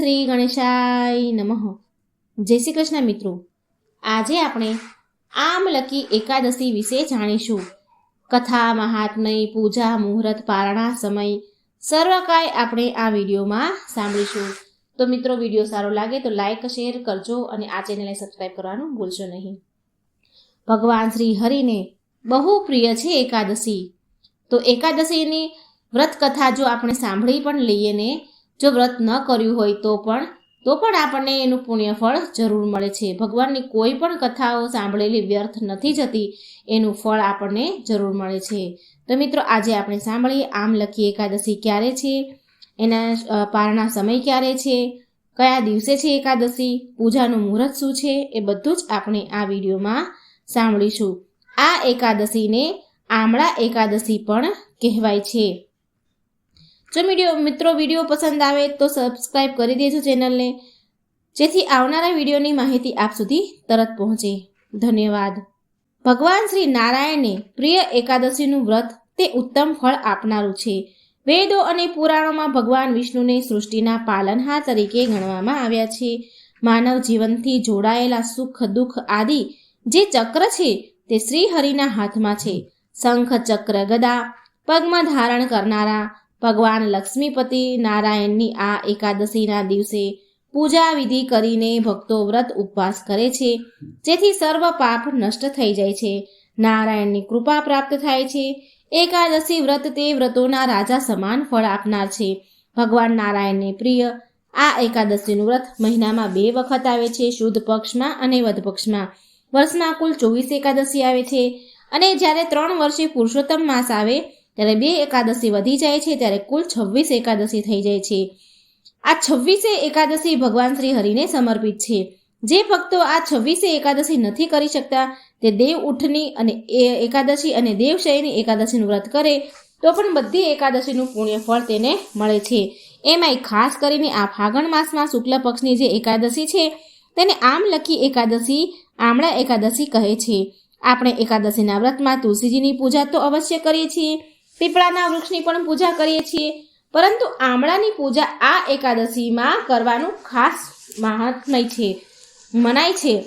શ્રી ગણેશાય નમઃ. જય શ્રી કૃષ્ણ મિત્રો. આજે આપણે આમલકી એકાદશી વિશે જાણીશું. કથા, મહાત્મય, પૂજા, મુહૂર્ત, પારણા સમય સર્વ કાંઈ આપણે આ વિડીયોમાં સાંભળીશું. તો મિત્રો, વીડિયો સારો લાગે તો લાઈક, શેર કરજો અને આ ચેનલને સબસ્ક્રાઈબ કરવાનું ભૂલશો નહીં. ભગવાન શ્રી હરિને બહુ પ્રિય છે એકાદશી. તો એકાદશીની વ્રત કથા જો આપણે સાંભળી પણ લઈએ ને જો વ્રત ન કર્યું હોય તો પણ તો પણ આપણને એનું પુણ્યફળ જરૂર મળે છે. ભગવાનની કોઈ પણ કથાઓ સાંભળેલી વ્યર્થ નથી જતી, એનું ફળ આપણને જરૂર મળે છે. તો મિત્રો, આજે આપણે સાંભળીએ આમ લખી એકાદશી ક્યારે છે, એના પારણા સમય ક્યારે છે, કયા દિવસે છે એકાદશી, પૂજાનું મુહૂર્ત શું છે, એ બધું જ આપણે આ વિડીયોમાં સાંભળીશું. આ એકાદશીને આમળા એકાદશી પણ કહેવાય છે. જો વીડિયો મિત્રો વીડિયો પસંદ આવે તો સબસ્ક્રાઈબ કરી દેજો ચેનલને જેથી આવનારા વિડીયોની માહિતી આપ સુધી તરત પહોંચે. ધન્યવાદ. ભગવાન શ્રી નારાયણને પ્રિય એકાદશીનું વ્રત તે ઉત્તમ ફળ આપનારું છે. વેદો અને પુરાણોમાં ભગવાન વિષ્ણુને સૃષ્ટિના પાલનહાર તરીકે ગણવામાં આવ્યા છે. માનવ જીવનથી જોડાયેલા સુખ, દુઃખ આદિ જે ચક્ર છે તે શ્રી હરિના હાથમાં છે. શંખ, ચક્ર, ગદા પગમાં ધારણ કરનારા ભગવાન લક્ષ્મીપતિ નારાયણની આ એકાદશીના દિવસે પૂજા વિધિ કરીને ભક્તો વ્રત ઉપવાસ કરે છે, જેથી સર્વ પાપ નષ્ટ થઈ જાય છે. નારાયણની કૃપા પ્રાપ્ત થાય છે. એકાદશી વ્રત તે વ્રતોના રાજા સમાન ફળ આપનાર છે. ભગવાન નારાયણને પ્રિય આ એકાદશીનું વ્રત મહિનામાં બે વખત આવે છે. શુદ્ધ પક્ષમાં અને વધ પક્ષમાં. વર્ષમાં કુલ ચોવીસ એકાદશી આવે છે અને જ્યારે ત્રણ વર્ષે પુરુષોત્તમ માસ આવે ત્યારે બે એકાદશી વધી જાય છે, ત્યારે કુલ છવ્વીસ એકાદશી થઈ જાય છે. આ છવ્વીસે એકાદશી ભગવાન શ્રી હરિને સમર્પિત છે. જે ભક્તો આ છવ્વીસે એકાદશી નથી કરી શકતા, તે દેવ ઉઠની અને એ એકાદશી અને દેવશયની એકાદશીનું વ્રત કરે, તો પણ બધી એકાદશીનું પુણ્ય ફળ તેને મળે છે. એમાંય ખાસ કરીને આ ફાગણ માસમાં શુક્લ પક્ષની જે એકાદશી છે, તેને આમ લખી એકાદશી, આમળા એકાદશી કહે છે. આપણે એકાદશીના વ્રતમાં તુલસીજીની પૂજા તો અવશ્ય કરીએ છીએ પીપળાના વૃક્ષની પણ પૂજા કરીએ છીએ. પરંતુ આમળાની પૂજા આ એકાદશીમાં કરવાનું ખાસ મહાત્મય છે. મનાય છે.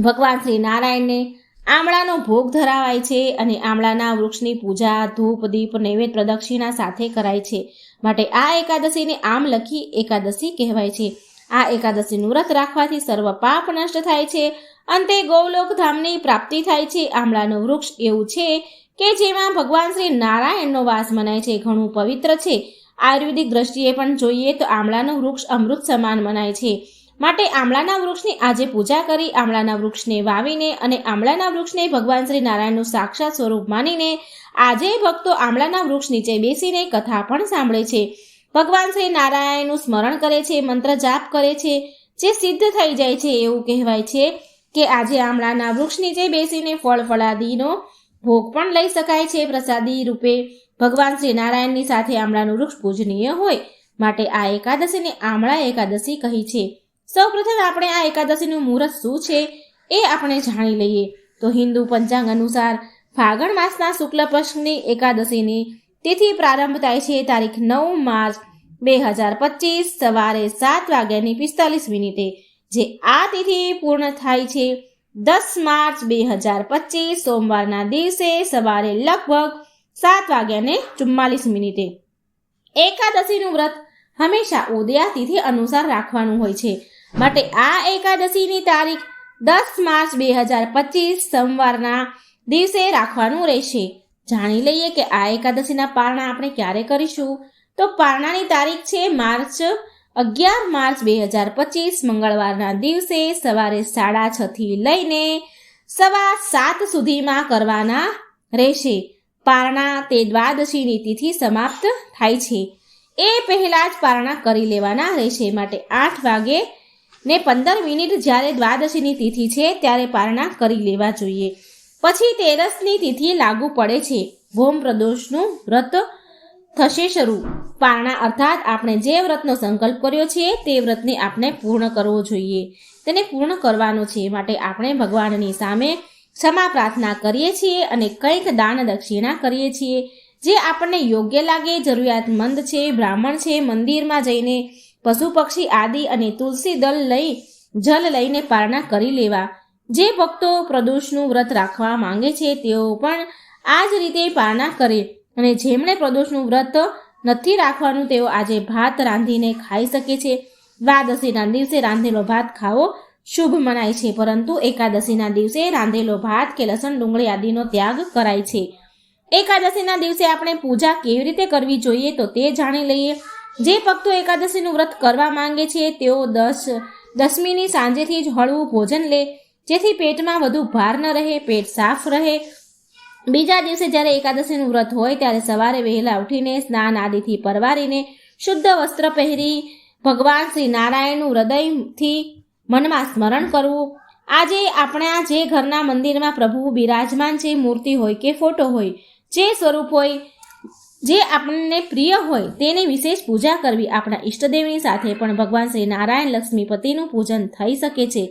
ભગવાન શ્રી નારાયણને આમળાનો ભોગ ધરાવાય છે અને આમળાના વૃક્ષની પૂજા ધૂપ, દીપ, નૈવેદ્ય પ્રદક્ષિણા સાથે કરાય છે. માટે આ એકાદશીને આમ લખી એકાદશી કહેવાય છે. આ એકાદશીનું વ્રત રાખવાથી સર્વ પાપ નષ્ટ થાય છે. અંતે ગૌલોક ધામની પ્રાપ્તિ થાય છે. આમળાનું વૃક્ષ એવું છે કે જેમાં ભગવાન શ્રી નારાયણનો વાસ મનાય છે, ઘણું પવિત્ર છે. આયુર્વેદિક દ્રષ્ટિએ પણ જોઈએ તો આમળાનું વૃક્ષ અમૃત સમાન મનાય છે. માટે આમળાના વૃક્ષની આજે પૂજા કરી, આમળાના વૃક્ષને વાવીને અને આમળાના વૃક્ષને ભગવાન શ્રી નારાયણનું સાક્ષાત સ્વરૂપ માનીને આજે ભક્તો આમળાના વૃક્ષ નીચે બેસીને કથા પણ સાંભળે છે. ભગવાન શ્રી નારાયણનું સ્મરણ કરે છે, મંત્ર જાપ કરે છે, જે સિદ્ધ થઈ જાય છે એવું કહેવાય છે કે આજે આમળાના વૃક્ષ નીચે બેસીને ફળ ફળાદીનો ભોગ પણ લઈ શકાય છે પ્રસાદી રૂપે. ભગવાન શ્રી નારાયણની સાથે આમળાનું વૃક્ષ પૂજનીય હોય માટે આ એકાદશીને આમળા એકાદશી કહી છે. સૌપ્રથમ આપણે આ એકાદશીનું મુહૂર્ત શું છે એ આપણે જાણી લઈએ. તો હિન્દુ પંચાંગ અનુસાર ફાગણ માસના શુક્લ પક્ષની એકાદશીની તિથિ પ્રારંભ થાય છે તારીખ નવ માર્ચ બે હજાર પચીસ સવારે સાત વાગ્યાની પિસ્તાલીસ મિનિટે, જે આ તિથિ પૂર્ણ થાય છે. દસ માર્ચ બે હજાર પચીસ, સોમવારના દિવસે સવારે લગભગ સાત વાગ્યાને ચુમ્માલીસ મિનિટે. એકાદશીનું વ્રત હંમેશા ઉદયાતિથિ અનુસાર રાખવાનું હોય છે. માટે આ એકાદશીની તારીખ દસ માર્ચ બે હજાર પચીસ, સોમવારના દિવસે રાખવાનું રહેશે. જાણી લઈએ કે આ એકાદશીના પારણા આપણે ક્યારે કરીશું? તો પારણાની તારીખ છે માર્ચ અગિયાર માર્ચ બે હજાર પચીસ મંગળવારના દિવસે સવારે સાડા છ થી લઈને સવા સાત સુધીમાં કરવાના રહેશે. પારણા તે દ્વાદશીની તિથિ સમાપ્ત થાય છે. એ પહેલાં જ પારણા કરી લેવાના રહેશે. માટે આઠ વાગે ને પંદર મિનિટ જ્યારે દ્વાદશીની તિથિ છે ત્યારે પારણા કરી લેવા જોઈએ. પછી તેરસની તિથિ લાગુ પડે છે. ભોમ પ્રદોષનું વ્રત થશે શરૂ. પારણા અર્થાત આપણે જે વ્રતનો સંકલ્પ કર્યો છે, તે વ્રતને આપણે પૂર્ણ કરવો જોઈએ. તેને પૂર્ણ કરવાનો છે માટે આપણે ભગવાનની સામે ક્ષમા પ્રાર્થના કરીએ છીએ અને કંઈક દાન દક્ષિણા કરીએ છીએ. જે આપણને યોગ્ય લાગે, જરૂરિયાતમંદ છે, બ્રાહ્મણ છે, મંદિરમાં જઈને પશુ પક્ષી આદિ અને તુલસી દલ લઈ, જલ લઈને પારણા કરી લેવા. જે ભક્તો પ્રદોષનું વ્રત રાખવા માંગે છે, તેઓ પણ આ જ રીતે પારણા કરે. અને જેમણે પ્રદોષનું વ્રત નથી રાખવાનું, તેઓ આજે ભાત રાંધીને ખાઈ શકે છે. દ્વાદશીના દિવસે રાંધેલો ભાત ખાવો શુભ મનાય છે, પરંતુ એકાદશીના દિવસે રાંધેલો ભાત કે લસણ, ડુંગળી આદિનો ત્યાગ કરાય છે. એકાદશીના દિવસે આપણે પૂજા કેવી રીતે કરવી જોઈએ તો તે જાણી લઈએ. જે ભક્તો એકાદશીનું વ્રત કરવા માંગે છે, તેઓ દસ, દસમીની સાંજેથી જ હળવું ભોજન લે. જેથી પેટમાં વધુ ભાર ન રહે, પેટ સાફ રહે. બીજા દિવસે જ્યારે એકાદશીનું વ્રત હોય ત્યારે સવારે વહેલા ઉઠીને સ્નાન આદિથી પરવારીને શુદ્ધ વસ્ત્ર પહેરી ભગવાન શ્રી નારાયણનું હૃદયથી મનમાં સ્મરણ કરવું. આજે આપણા જે ઘરના મંદિરમાં પ્રભુ બિરાજમાન છે મૂર્તિ હોય કે ફોટો હોય, જે સ્વરૂપ હોય, જે આપણને પ્રિય હોય તેની વિશેષ પૂજા કરવી આપણા ઈષ્ટદેવની સાથે પણ ભગવાન શ્રી નારાયણ લક્ષ્મીપતિનું પૂજન થઈ શકે છે.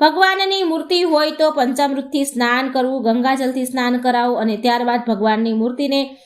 ભગવાનની મૂર્તિ હોય તો પંચામૃતથી સ્નાન કરવું, ગંગાજલથી સ્નાન કરાવવું અને ત્યારબાદ ભગવાનની મૂર્તિને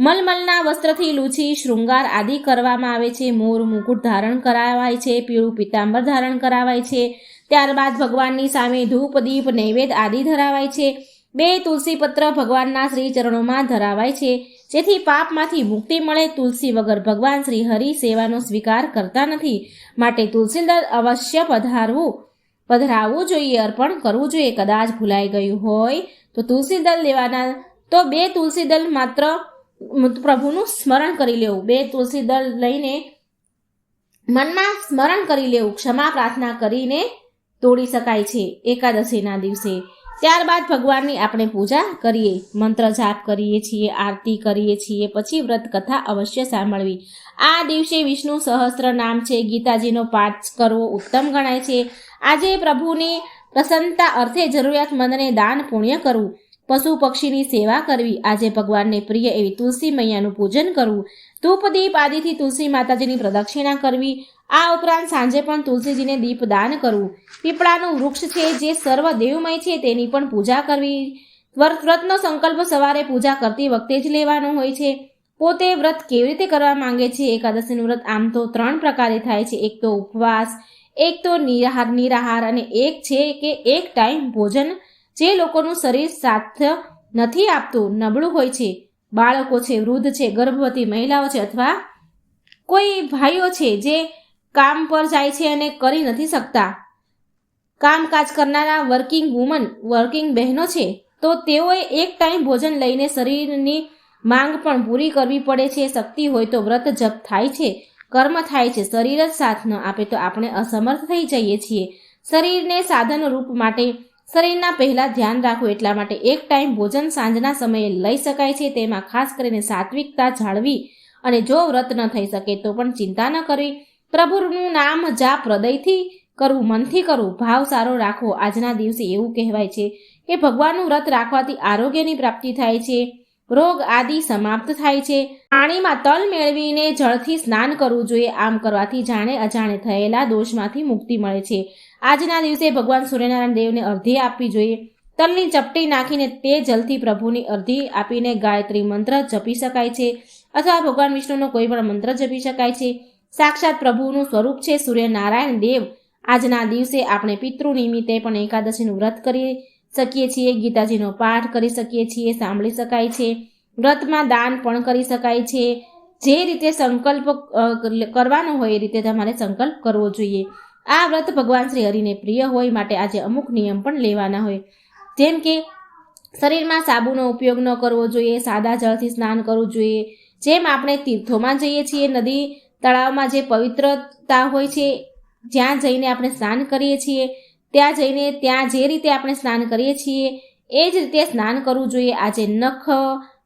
મલમલના વસ્ત્રથી લૂછી, શૃંગાર આદિ કરવામાં આવે છે. મોર, મુકુટ ધારણ કરાવાય છે, પીળું પિતાંબર ધારણ કરાવાય છે. ત્યારબાદ ભગવાનની સામે ધૂપ, દીપ, નૈવેદ્ય આદિ ધરાવાય છે. બે તુલસી પત્ર ભગવાનના શ્રી ચરણોમાં ધરાવાય છે. જેથી પાપમાંથી મુક્તિ મળે, તુલસી વગર ભગવાન શ્રી હરિ સેવાનો સ્વીકાર કરતા નથી. માટે તુલસીદાર અવશ્ય પધારવું. પધરાવવું જોઈએ, અર્પણ કરવું જોઈએ. કદાચ ભૂલાઈ ગયું હોય તો તુલસી દળ લેવાના. તો બે તુલસી દળ માત્ર પ્રભુનું સ્મરણ કરી લેવું. બે તુલસી દળ લઈને મનમાં સ્મરણ કરી લેવું. ક્ષમા પ્રાર્થના કરીને તોડી શકાય છે એકાદશીના દિવસે. ત્યારબાદ ભગવાનની આપણે પૂજા કરીએ, મંત્ર જાપ કરીએ છીએ, આરતી કરીએ છીએ, પછી વ્રત કથા અવશ્ય સાંભળવી. આ દિવસે વિષ્ણુ સહસ્ત્ર નામ છે, ગીતાજીનો પાઠ કરવો ઉત્તમ ગણાય છે. આજે પ્રભુની પ્રસન્નતા અર્થે જરૂરિયાતમંદને દાન પુણ્ય કરવું, પશુ પક્ષીની સેવા કરવી, આજે ભગવાનને પ્રિય એવી તુલસી મૈયાનું પૂજન કરવું ધૂપ દીપ આદિથી તુલસી માતાજીની પ્રદક્ષિણા કરવી આ ઉપરાંત સાંજે પણ તુલસીજીને દીપદાન કરવું. પીપળાનું વૃક્ષ છે જે સર્વ દેવમય છે, તેની પણ પૂજા કરવી. વ્રત, વ્રતનો સંકલ્પ સવારે પૂજા કરતી વખતે જ લેવાનો હોય છે. પોતે વ્રત કેવી રીતે કરવા માંગે છે? એકાદશીનું વ્રત આમ તો ત્રણ પ્રકારે થાય છે. એક તો ઉપવાસ, એક તો નિરાહાર નિરાહાર અને એક છે કે એક ટાઈમ ભોજન. જે લોકોનું શરીર સાથ નથી આપતું, નબળું હોય છે. બાળકો છે, વૃદ્ધ છે, ગર્ભવતી મહિલાઓ છે અથવા કોઈ ભાઈઓ છે જે કામ પર જાય છે અને કરી નથી શકતા. કામકાજ કરનારા વર્કિંગ વુમન વર્કિંગ બહેનો છે, તો તેઓએ એક ટાઈમ ભોજન લઈને શરીરની માંગ પણ પૂરી કરવી પડે છે, શક્તિ હોય તો વ્રત જપ થાય છે, કર્મ થાય છે, શરીર જ સાથ ન આપે તો આપણે અસમર્થ થઈ જઈએ છીએ. શરીરને સાધન રૂપ માટે શરીરના પહેલાં ધ્યાન રાખવું એટલા માટે એક ટાઈમ ભોજન સાંજના સમયે લઈ શકાય છે, તેમાં ખાસ કરીને સાત્વિકતા જાળવી અને જો વ્રત ન થઈ શકે તો પણ ચિંતા ન કરવી. પ્રભુનું નામ જાપ હૃદયથી કરવું, મનથી કરવું. ભાવ સારો રાખવો આજના દિવસે એવું કહેવાય છે કે ભગવાનનું વ્રત રાખવાથી આરોગ્યની પ્રાપ્તિ થાય છે, રોગ આદિ સમાપ્ત થાય છે. પાણીમાં તલ મેળવીને જળથી સ્નાન કરવું જોઈએ. આમ કરવાથી જાણે અજાણે થયેલા દોષમાંથી મુક્તિ મળે છે. આજના દિવસે ભગવાન સૂર્યનારાયણ દેવને અર્ધી આપવી જોઈએ. તલની ચપટી નાખીને તે જલથી પ્રભુની અર્ધી આપીને ગાયત્રી મંત્ર જપી શકાય છે. અથવા ભગવાન વિષ્ણુનો કોઈ પણ મંત્ર જપી શકાય છે. સાક્ષાત પ્રભુનું સ્વરૂપ છે સૂર્યનારાયણ દેવ. આજના દિવસે આપણે પિતૃ નિમિત્તે પણ એકાદશીનું વ્રત કરી શકીએ છીએ, ગીતાજીનો પાઠ કરી શકીએ છીએ, સાંભળી શકાય છે, વ્રતમાં દાન પણ કરી શકાય છે. જે રીતે સંકલ્પ કરવાનો હોય એ રીતે તમારે સંકલ્પ કરવો જોઈએ. આ વ્રત ભગવાન શ્રી હરિને પ્રિય હોય માટે આજે અમુક નિયમ પણ લેવાના હોય. જેમ કે, શરીરમાં સાબુનો ઉપયોગ ન કરવો જોઈએ, સાદા જળથી સ્નાન કરવું જોઈએ. જેમ આપણે તીર્થોમાં જઈએ છીએ, નદી તળાવમાં જે પવિત્રતા હોય છે, જ્યાં જઈને આપણે સ્નાન કરીએ છીએ, ત્યાં જઈને ત્યાં જે રીતે આપણે સ્નાન કરીએ છીએ, એ જ રીતે સ્નાન કરવું જોઈએ. આજે નખ,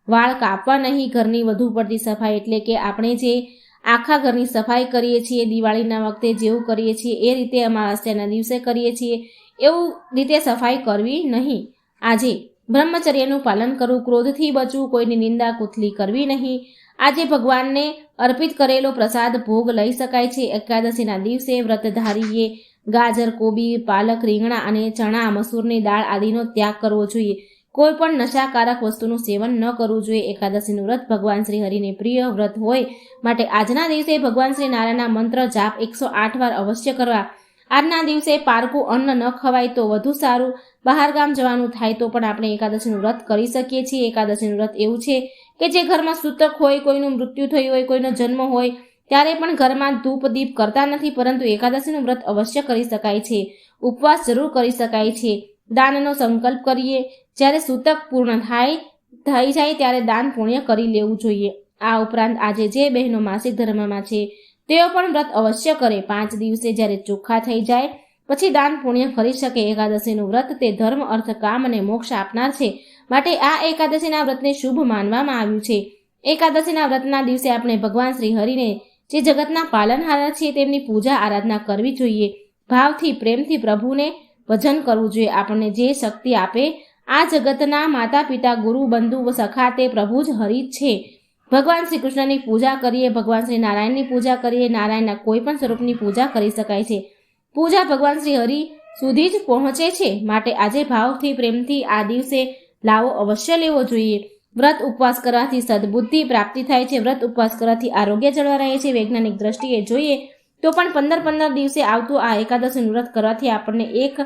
વાળ કાપવા નહીં, ઘરની વધુ પડતી સફાઈ એટલે કે આપણે જે આખા ઘરની સફાઈ કરીએ છીએ, દિવાળીના વખતે જેવું કરીએ છીએ, એ રીતે અમાવાસ્યાના દિવસે કરીએ છીએ, એવું રીતે સફાઈ કરવી નહીં. આજે બ્રહ્મચર્યનું પાલન કરવું, ક્રોધથી બચવું, કોઈની નિંદા કુથલી કરવી નહીં. આજે ભગવાનને અર્પિત કરેલો પ્રસાદ ભોગ લઈ શકાય છે. એકાદશીના દિવસે વ્રતધારીએ ગાજર, કોબી, પાલક, રીંગણા અને ચણા, મસૂરની દાળ આદિનો ત્યાગ કરવો જોઈએ. કોઈ પણ નશાકારક વસ્તુનું સેવન ન કરવું જોઈએ. એકાદશીનું વ્રત ભગવાન શ્રી હરિને પ્રિય વ્રત હોય માટે આજના દિવસે ભગવાન શ્રી નારાયણના મંત્ર જાપ એકસો આઠ વાર અવશ્ય કરવા. આજના દિવસે પારકું અન્ન ન ખવાય તો વધુ સારું. બહાર ગામ જવાનું થાય તો પણ આપણે એકાદશીનું વ્રત કરી શકીએ છીએ. એકાદશીનું વ્રત એવું છે કે જે ઘરમાં સૂતક હોય, કોઈનું મૃત્યુ થયું હોય, કોઈનો જન્મ હોય, ત્યારે પણ ઘરમાં ધૂપ દીપ કરતા નથી, પરંતુ એકાદશીનું વ્રત અવશ્ય કરી શકાય છે. ઉપવાસ જરૂર કરી શકાય છે. દાનનો સંકલ્પ કરીએ. જ્યારે સૂતક પૂર્ણ થાય, થઈ જાય, ત્યારે દાન પુણ્ય કરી લેવું જોઈએ. આ ઉપરાંત આજે જે બહેનો માસિક ધર્મમાં છે, તેઓ પણ વ્રત અવશ્ય કરે. પાંચ દિવસે જ્યારે ચોખ્ખા થઈ જાય, પછી દાન પુણ્ય કરી શકે. એકાદશીનું વ્રત તે ધર્મ, અર્થ, કામ અને મોક્ષ આપનાર છે. માટે આ એકાદશીના વ્રતને શુભ માનવામાં આવ્યું છે. એકાદશીના વ્રતના દિવસે આપણે ભગવાન શ્રી હરિને જે જગતના પાલનહારા છે, તેમની પૂજા આરાધના કરવી જોઈએ. ભાવથી, પ્રેમથી પ્રભુને ભજન કરવું જોઈએ. આપણને જે શક્તિ આપે, આ જગતના માતા પિતા ગુરુ, બંધુ, સખા તે પ્રભુ જ હરિ છે. ભગવાન શ્રી કૃષ્ણની પૂજા કરીએ, ભગવાન શ્રી નારાયણની પૂજા કરીએ, નારાયણના કોઈ પણ સ્વરૂપની પૂજા કરી શકાય છે. પૂજા ભગવાન શ્રી હરિ સુધી જ પહોંચે છે. માટે આજે ભાવથી, પ્રેમથી આ દિવસે લાવો અવશ્ય લેવો જોઈએ. વ્રત ઉપવાસ કરવાથી સદબુદ્ધિ પ્રાપ્તિ થાય છે. વ્રત ઉપવાસ કરવાથી આરોગ્ય જળવા રહે છે. વૈજ્ઞાનિક દ્રષ્ટિએ જોઈએ તો પણ પંદર પંદર દિવસે આવતું આ એકાદશીનું વ્રત કરવાથી આપણને એક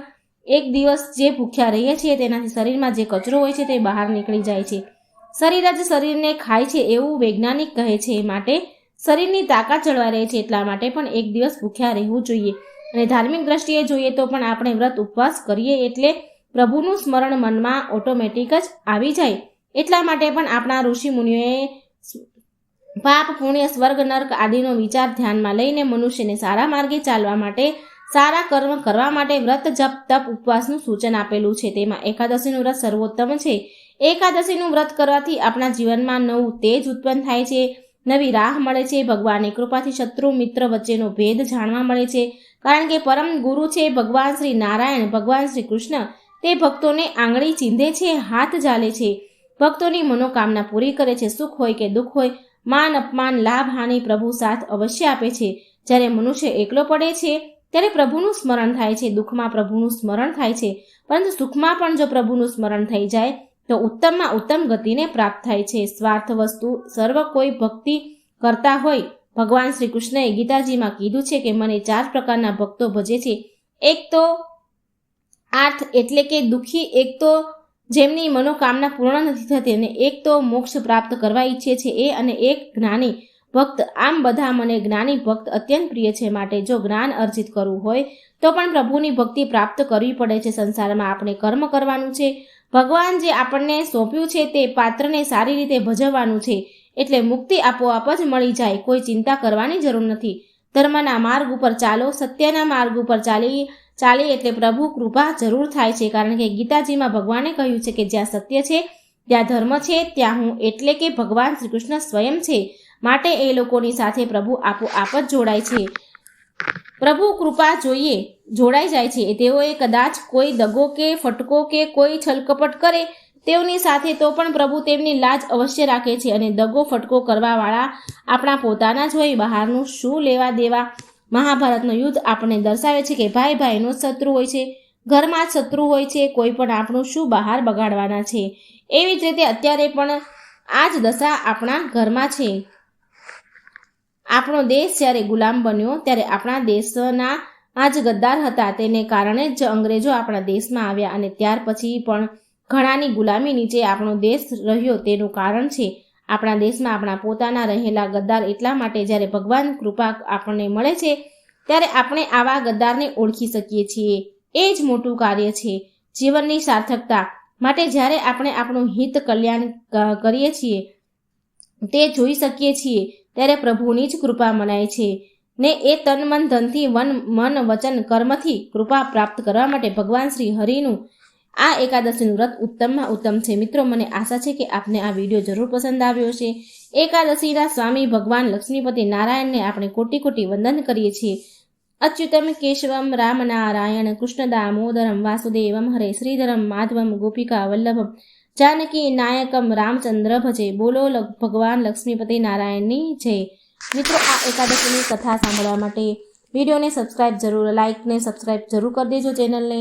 એક દિવસ જે ભૂખ્યા રહીએ છીએ તેનાથી શરીરમાં જે કચરો હોય છે તે બહાર નીકળી જાય છે. શરીર જ શરીરને ખાય છે એવું વૈજ્ઞાનિક કહે છે. માટે શરીરની તાકાત જળવા રહે છે એટલા માટે પણ એક દિવસ ભૂખ્યા રહેવું જોઈએ. અને ધાર્મિક દ્રષ્ટિએ જોઈએ તો પણ આપણે વ્રત ઉપવાસ કરીએ એટલે પ્રભુનું સ્મરણ મનમાં ઓટોમેટિક જ આવી જાય. એટલા માટે પણ આપણા ઋષિ મુનિઓએ પાપ, પુણ્ય, સ્વર્ગ, નર્ક આદિનો વિચાર ધ્યાનમાં લઈને મનુષ્યને સારા માર્ગે ચાલવા માટે, સારા કર્મ કરવા માટે વ્રત, જપ, તપ, ઉપવાસનું સૂચન આપેલું છે. તેમાં એકાદશીનું વ્રત સર્વોત્તમ છે. એકાદશીનું વ્રત કરવાથી આપણા જીવનમાં નવું તેજ ઉત્પન્ન થાય છે. નવી રાહ મળે છે. ભગવાનની કૃપાથી શત્રુ, મિત્ર વચ્ચેનો ભેદ જાણવા મળે છે. કારણ કે પરમ ગુરુ છે ભગવાન શ્રી નારાયણ, ભગવાન શ્રી કૃષ્ણ. તે ભક્તોને આંગળી ચીંધે છે, હાથ ઝાલે છે. ભક્તોની મનોકામના પૂરી કરે છે, સુખ હોય કે દુઃખ હોય, માન અપમાન, લાભ, હાનિ પ્રભુ સાથ અવશ્ય આપે છે. જ્યારે મનુષ્ય એકલો પડે છે, ત્યારે પ્રભુનું સ્મરણ થાય છે, દુઃખમાં પ્રભુનું સ્મરણ થાય છે. પરંતુ સુખમાં પણ જો પ્રભુનું સ્મરણ થઈ જાય, તો ઉત્તમમાં ઉત્તમ ગતિને પ્રાપ્ત થાય છે. સ્વાર્થ વસ્તુ સર્વ કોઈ ભક્તિ કરતા હોય. ભગવાન શ્રી કૃષ્ણએ ગીતાજીમાં કીધું છે કે મને ચાર પ્રકારના ભક્તો ભજે છે. એક તો આર્થ એટલે કે દુઃખી એક તો જેમની મનોકામના પૂર્ણ નથી થતી અને એક તો મોક્ષ પ્રાપ્ત કરવા ઈચ્છે છે એ અને એક જ્ઞાની ભક્ત. આમ બધા મને જ્ઞાની ભક્ત અત્યંત પ્રિય છે માટે જો જ્ઞાન અર્જિત કરવું હોય તો પણ પ્રભુની ભક્તિ પ્રાપ્ત કરવી પડે છે. સંસારમાં આપણે કર્મ કરવાનું છે. ભગવાન જે આપણને સોંપ્યું છે તે પાત્રને સારી રીતે ભજવવાનું છે એટલે મુક્તિ આપોઆપ જ મળી જાય. કોઈ ચિંતા કરવાની જરૂર નથી. ધર્મના માર્ગ ઉપર ચાલો, સત્યના માર્ગ ઉપર ચાલી ચાલી એટલે પ્રભુ કૃપા જરૂર થાય છે. કારણ કે ગીતાજીમાં ભગવાને કહ્યું છે કે જ્યાં સત્ય છે, ત્યાં ધર્મ છે, ત્યાં હું એટલે કે ભગવાન શ્રી કૃષ્ણ સ્વયં છે. માટે એ લોકોની સાથે પ્રભુ આપોઆપ જ જોડાય છે. પ્રભુ કૃપા જોઈએ, જોડાઈ જાય છે. તેઓએ કદાચ કોઈ દગો કે ફટકો કે કોઈ છલકપટ કરે તેઓની સાથે તો પણ પ્રભુ તેમની લાજ અવશ્ય રાખે છે. અને દગો ફટકો કરવાવાળા આપણા પોતાના જ હોય, બહારનું શું લેવા દેવા? મહાભારતનું યુદ્ધ આપણને દર્શાવે છે કે ભાઈ ભાઈનો શત્રુ હોય છે. ઘરમાં શત્રુ હોય છે, કોઈ પણ આપણું શું બહાર બગાડવાના છે. એવી જ રીતે અત્યારે પણ આ જ દશા આપણા ઘરમાં છે. આપણો દેશ જ્યારે ગુલામ બન્યો ત્યારે આપણા દેશના આ જ ગદ્દાર હતા. તેને કારણે જ અંગ્રેજો આપણા દેશમાં આવ્યા અને ત્યાર પછી પણ ઘણાની ગુલામી નીચે આપણો દેશ રહ્યો. તેનું કારણ છે આપણા દેશમાં આપણા પોતાના રહેલા ગદ્દાર એટલા માટે જ્યારે ભગવાન કૃપા આપણને મળે છે, ત્યારે આપણે આવા ગદ્દારને ઓળખી શકીએ છીએ. એ જ મોટું કાર્ય છે. જીવનની સાર્થકતા માટે જ્યારે આપણે આપણું હિત કલ્યાણ કરીએ છીએ, તે જોઈ શકીએ છીએ, ત્યારે પ્રભુની જ કૃપા મનાય છે. ને એ તન મન ધનથી વન, મન વચન કર્મથી કૃપા પ્રાપ્ત કરવા માટે ભગવાન શ્રી હરિનું આ એકાદશીનું વ્રત ઉત્તમમાં ઉત્તમ છે. મિત્રો, મને આશા છે કે આપને આ વીડિયો જરૂર પસંદ આવ્યો છે એકાદશીના સ્વામી ભગવાન લક્ષ્મીપતિ નારાયણને આપણે કોટી કોટી વંદન કરીએ છીએ. અચ્યુતમ કેશવમ રામ નારાયણ કૃષ્ણ દામોદરમ વાસુદેવમ હરે શ્રીધરમ માધવમ ગોપિકા વલ્લભમ જાનકી નાયકમ રામચંદ્ર ભજે. બોલો ભગવાન લક્ષ્મીપતિ નારાયણની જય. મિત્રો, આ એકાદશીની કથા સાંભળવા માટે વિડીયોને સબસ્ક્રાઇબ જરૂર લાઇકને સબસ્ક્રાઇબ જરૂર કરી દેજો ચેનલને